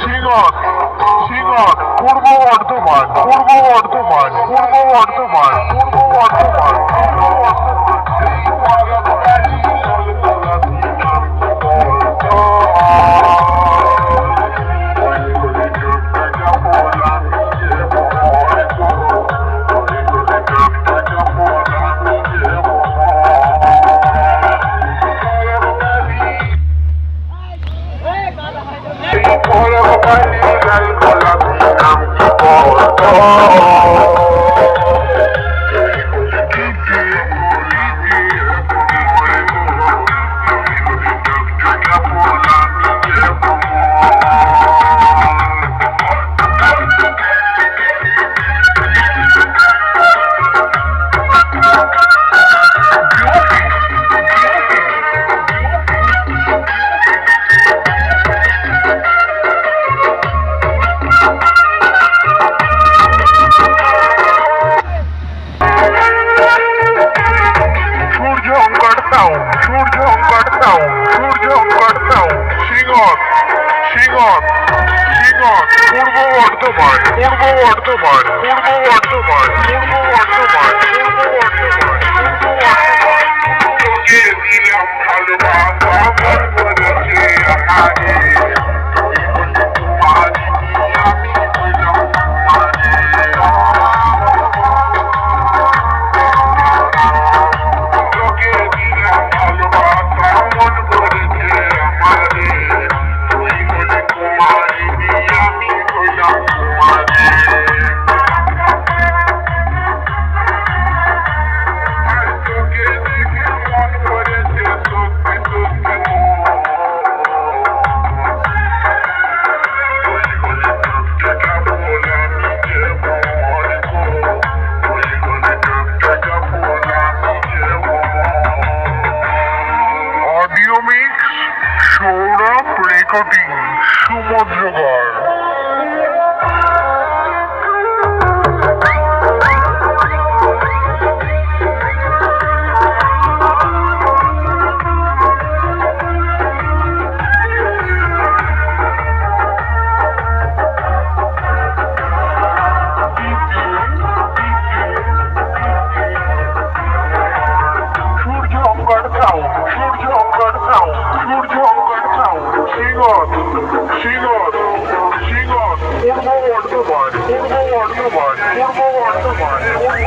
সিগত সিগত পূর্ব বর্ধমান পূর্ব বর্ধমান পূর্ব বর্ধমান পূর্ব বর্ধমান। সিঙ্গর সিঙ্গর পূর্ব বর্ধমান পূর্ব বর্ধমান পূর্ব বর্ধমান পূর্ব বর্ধমান পূর্ব বর্ধমান পূর্ব বর্ধমান। তোকে দিলাম ভালোবাসা বলেছে আহারে She got, she got, one more one, two body, one more one, two body, one more one, two body, one